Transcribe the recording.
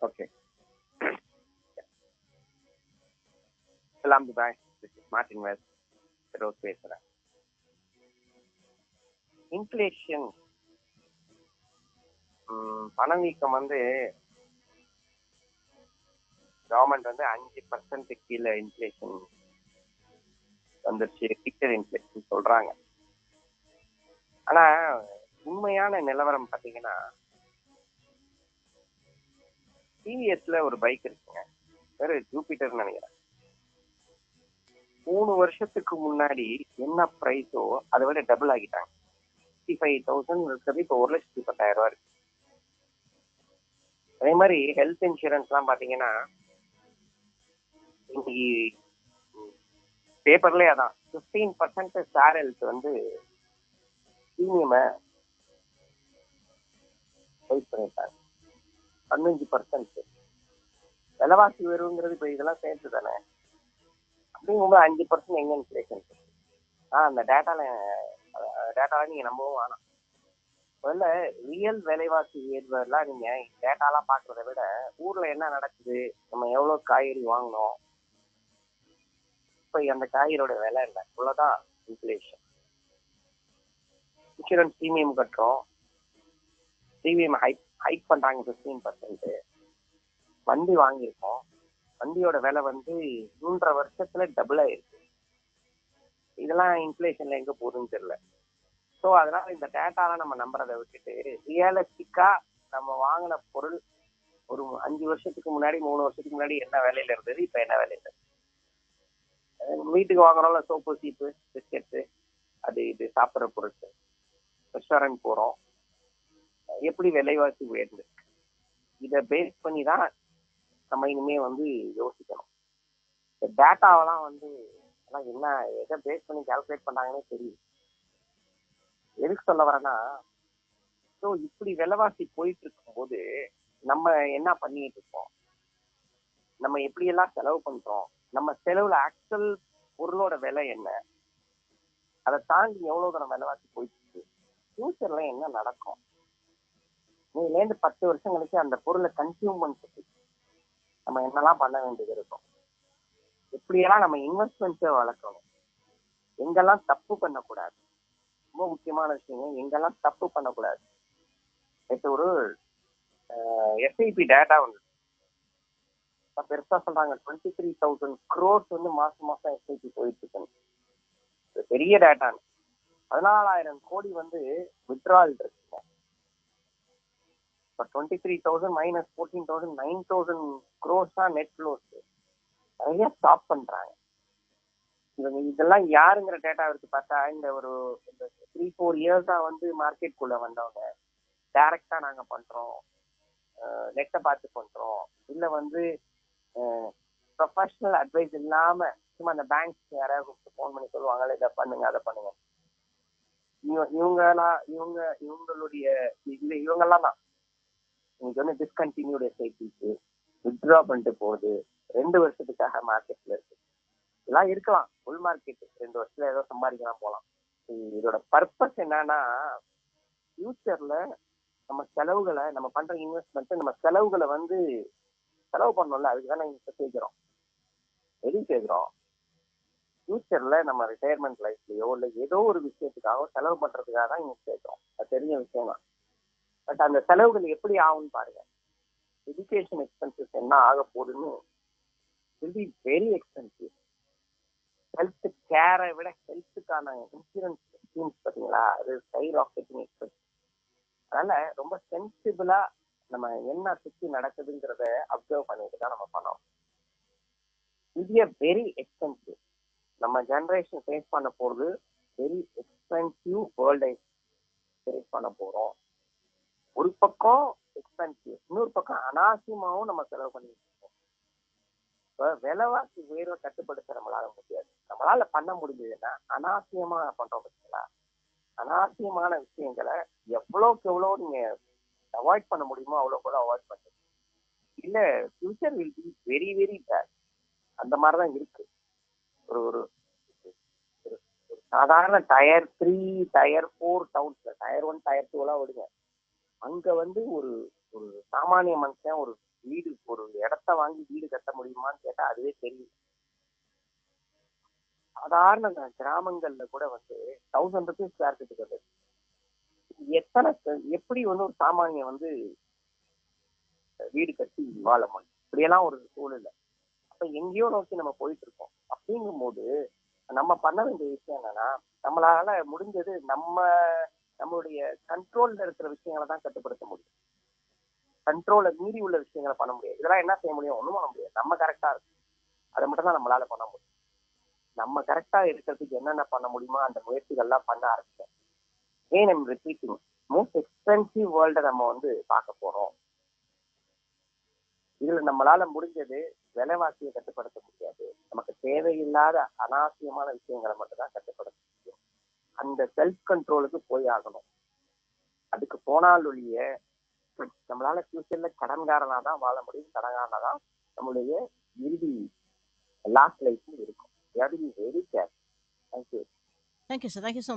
Okay சலாம் Dubai Martin West Rose பேசுறேன் inflation பணவீக்கம் வந்து கவர்மெண்ட் வந்து அஞ்சு பர்சன்ட் கீழே இன்ஃப்ளேஷன் வந்துருச்சு. ஃபிக்சர் இன்ஃப்ளேஷன் சொல்றாங்க. ஆனா உண்மையான நிலவரம் பாத்தீங்கன்னா டிவிஎஸ்ல ஒரு பைக் இருக்குங்க. பேரு ஜூபிட்டர் நினைக்கிறேன். மூணு வருஷத்துக்கு முன்னாடி என்ன பிரைஸோ அதை விட டபுள் ஆகிட்டாங்க சிக்ஸ்டி ஃபைவ் தௌசண்ட் இருக்கிறது இப்போ ஒரு லட்சத்தி பத்தாயிரம் ரூபா இருக்கு. அதே மாதிரி ஹெல்த் இன்சூரன்ஸ்லாம் பார்த்தீங்கன்னா இன்னைக்கு பேப்பர்லேயே அதான் ஃபிஃப்டீன் பர்சன்ட் ஸ்டார் ஹெல்த் வந்து ப்ரீமியமை வெயிட் பண்ணிட்டாங்க பதினஞ்சு பர்சன்ட் விலைவாசி உயர்வுங்கிறது இப்போ இதெல்லாம் சேர்த்து தானே? அப்படிங்கும்போது அஞ்சு பர்சன்ட் எங்க இன்ஃபிளேஷன் ஆ அந்த டேட்டால டேட்டாவை நீங்க நம்பவும் வேணாம். முதல்ல ரியல் விலைவாசி உயர்வெல்லாம் நீங்க டேட்டாலாம் பாக்குறத விட ஊர்ல என்ன நடக்குது? நம்ம எவ்வளவு காய்கறி வாங்கினோம்? இப்ப அந்த காய்கறியோட விலை இல்லை இவ்வளவுதான் இன்ஃபிளேஷன் இன்சூரன்ஸ் ப்ரீமியம் கட்டுறோம். ப்ரீமியம் ஹைக் ஹைக் பண்றாங்க ஃபிஃப்டீன் பர்சன்ட் வண்டி வாங்கியிருக்கோம். வண்டியோட விலை வந்து மூன்றரை வருஷத்துல டபுள் ஆயிருக்கு. இதெல்லாம் இன்ஃபிளேஷன்ல எங்க போகுதுன்னு தெரியல. ஸோ அதனால இந்த டேட்டாலாம் நம்ம நம்புறதை விட்டுட்டு ரியலிஸ்டிக்கா நம்ம வாங்கின பொருள் ஒரு அஞ்சு வருஷத்துக்கு முன்னாடி மூணு வருஷத்துக்கு முன்னாடி என்ன விலையில இருந்தது இப்ப என்ன விலையில இருக்குது வீட்டுக்கு வாங்குறோம்ல சோப்பு சீப்பு பிஸ்கெட்டு அது இது சாப்பிட்ற பொருட்கள். ரெஸ்டாரண்ட் போறோம். எப்படி விலைவாசி உயர்ந்து இதை பேஸ் பண்ணி தான் நம்ம இனிமே வந்து யோசிக்கணும். இந்த டேட்டாவெல்லாம் வந்து எல்லாம் என்ன எதை பேஸ் பண்ணி கால்குலேட் பண்ணாங்கன்னே தெரியும் எதுக்கு சொல்ல வரேன்னா ஸோ இப்படி விலைவாசி போயிட்டு இருக்கும்போது நம்ம என்ன பண்ணிட்டு இருக்கோம்? நம்ம எப்படியெல்லாம் செலவு பண்றோம்? நம்ம செலவுல ஆக்சுவல் பொருளோட விலை என்ன? அதை தாண்டி எவ்வளவு தூரம் விலைவாசி போயிட்டு இருக்கு ஃபியூச்சர்ல என்ன நடக்கும்? நீலேருந்து பத்து வருஷம் கழிச்சு அந்த பொருளை கன்சியூம் பண்ணிட்டு நம்ம என்னெல்லாம் பண்ண வேண்டியது இருக்கும் எப்படியெல்லாம் நம்ம இன்வெஸ்ட்மெண்ட்ஸை வளர்க்கணும் எங்கெல்லாம் தப்பு பண்ணக்கூடாது ரொம்ப முக்கியமான விஷயம் எங்கெல்லாம் தப்பு பண்ணக்கூடாது. நேற்று ஒரு எஸ்ஐபி டேட்டா வந்து பெருசா சொல்றாங்க டுவெண்ட்டி த்ரீ தௌசண்ட் க்ரோர்ஸ் வந்து மாசம் மாசம் எஸ்ஐபி போயிட்டு இருக்கு பெரிய டேட்டா பதினாலாயிரம் கோடி வந்து விட்ரால் இருக்குங்க இப்போ twenty three thousand minus fourteen thousand nine thousand gross தான் நெட் ஃப்ளோஸ் நிறைய ஸ்டாப் பண்றாங்க. இவங்க இதெல்லாம் யாருங்கிற டேட்டா இருக்கு பார்த்தா இந்த ஒரு இந்த த்ரீ ஃபோர் இயர்ஸா வந்து மார்க்கெட் குள்ள வந்தவங்க. டைரக்டா நாங்க பண்றோம். நெட்டை பார்த்து பண்றோம். இல்ல வந்து ப்ரொஃபஷனல் அட்வைஸ் இல்லாம சும்மா அந்த பேங்க்ஸ் யாராவது ஃபோன் பண்ணி சொல்லுவாங்கல்ல இதை பண்ணுங்க அதை பண்ணுங்க இவங்களா இவங்க இவங்களுடைய இது இவங்கெல்லாம் தான். இன்னைக்கு வந்து டிஸ்கண்டினியூட் எஸ்ஐபிக்கு வித்ட்ரா பண்ணிட்டு போகுது ரெண்டு வருஷத்துக்காக மார்க்கெட்ல இருக்கு. இதெல்லாம் இருக்கலாம். ஃபுல் மார்க்கெட் ரெண்டு வருஷத்துல ஏதோ சம்பாதிக்கலாம் போகலாம் இதோட பர்பஸ் என்னன்னா ஃபியூச்சர்ல நம்ம செலவுகளை நம்ம பண்ற இன்வெஸ்ட்மெண்ட் நம்ம செலவுகளை வந்து செலவு பண்ணோம்ல அதுக்கு தானே இப்ப சேர்க்கிறோம். எதுக்கு சேர்க்கிறோம்? ஃபியூச்சர்ல நம்ம ரிட்டையர்மெண்ட் லைஃப்லயோ இல்லை ஏதோ ஒரு விஷயத்துக்காக செலவு பண்றதுக்காக தான் இங்க சேர்க்கிறோம். அது தெரிஞ்ச விஷயம் தான் பட் அந்த செலவுகள் எப்படி ஆகும்னு பாருங்க. எஜுகேஷன் எக்ஸ்பென்சஸ் என்ன ஆக போகுதுன்னு will be very expensive health கேரை விட ஹெல்த்துக்கான இன்சூரன்ஸ் ஸ்கீம்ஸ் பார்த்தீங்களா? அது சைட் ராக்கெட்டிங் எக்ஸ்பென்ஸ் அதனால ரொம்ப சென்சிபிளா நம்ம என்ன சுற்றி நடக்குதுங்கிறத அப்சர்வ் பண்ணிட்டு தான் நம்ம பண்ணோம் இது வெரி எக்ஸ்பென்சிவ் நம்ம ஜென்ரேஷன் ஃபேஸ் பண்ண போகிறது வெரி எக்ஸ்பென்சிவ் வேர்ல்டை ஃபேஸ் பண்ண போகிறோம் ஒரு பக்கம் எக்ஸ்பென்சிவ் இன்னொரு பக்கம் அனாவசியமாகவும் நம்ம செலவு பண்ணிட்டு இருக்கோம். இப்போ விலைவாசி உயர்வை கட்டுப்படுத்த நம்மளால முடியாது. நம்மளால பண்ண முடிஞ்சதுன்னா அனாவசியமா பண்றோம் பார்த்தீங்களா அனாவசியமான விஷயங்களை எவ்வளோக்கு எவ்வளோ நீங்க அவாய்ட் பண்ண முடியுமோ அவ்வளோ கூட அவாய்ட் பண்ணுங்க. இல்ல future will be very very bad அந்த மாதிரிதான் இருக்கு. ஒரு ஒரு ஒரு- சாதாரண டயர் த்ரீ டயர் ஃபோர் டவுன்ஸில் டயர் ஒன் டயர் டூலாம் விடுங்க அங்க வந்து ஒரு ஒரு சாமானிய மனுஷன் ஒரு வீடு ஒரு இடத்த வாங்கி வீடு கட்ட முடியுமான்னு கேட்டா அதுவே தெரியும். சாதாரண கிராமங்கள்ல கூட வந்து தௌசண்ட் ருபீஸ் ஸ்கொயர் ஃபீட்டுக்கு வந்து எத்தனை எப்படி வந்து ஒரு சாமானிய வந்து வீடு கட்டி வாழ முடியும்? இப்படியெல்லாம் ஒரு சூழ்நிலை. அப்ப எங்கேயோ நோக்கி நம்ம போயிட்டு இருக்கோம் அப்படிங்கும்போது நம்ம பண்ண வேண்டிய விஷயம் என்னன்னா நம்மளால முடிஞ்சது நம்ம நம்மளுடைய கண்ட்ரோல்ல இருக்கிற விஷயங்களை தான் கட்டுப்படுத்த முடியும். கண்ட்ரோலை மீறி உள்ள விஷயங்களை பண்ண முடியாது. இதெல்லாம் என்ன செய்ய முடியும்? ஒன்றும் பண்ண முடியாது. நம்ம கரெக்டா இருக்கும் அதை மட்டும் தான் நம்மளால பண்ண முடியும். நம்ம கரெக்டா இருக்கிறதுக்கு என்னென்ன பண்ண முடியுமோ அந்த முயற்சிகள்லாம் பண்ண ஆரம்பிச்சேன் ஏன் நம்ம ரிப்பீட்டிங் மோஸ்ட் எக்ஸ்பென்சிவ் வேர்ல்ட நம்ம வந்து பார்க்க போறோம். இதுல நம்மளால முடிஞ்சது விலைவாசியை கட்டுப்படுத்த முடியாது. நமக்கு தேவையில்லாத அனாவசியமான விஷயங்களை மட்டும் தான் கட்டுப்படுத்தும் அந்த செல்ஃப் கண்ட்ரோலுக்கு போய் ஆகணும். அதுக்கு போனால் ஒழிய நம்மளால ஃபியூச்சர்ல கடன்காரனா தான் வாழ முடியும். கடன்காரனா தான் நம்மளுடைய இறுதி லாஸ்ட் லைஃப் இருக்கும். Very care thank you thank you sir thank you so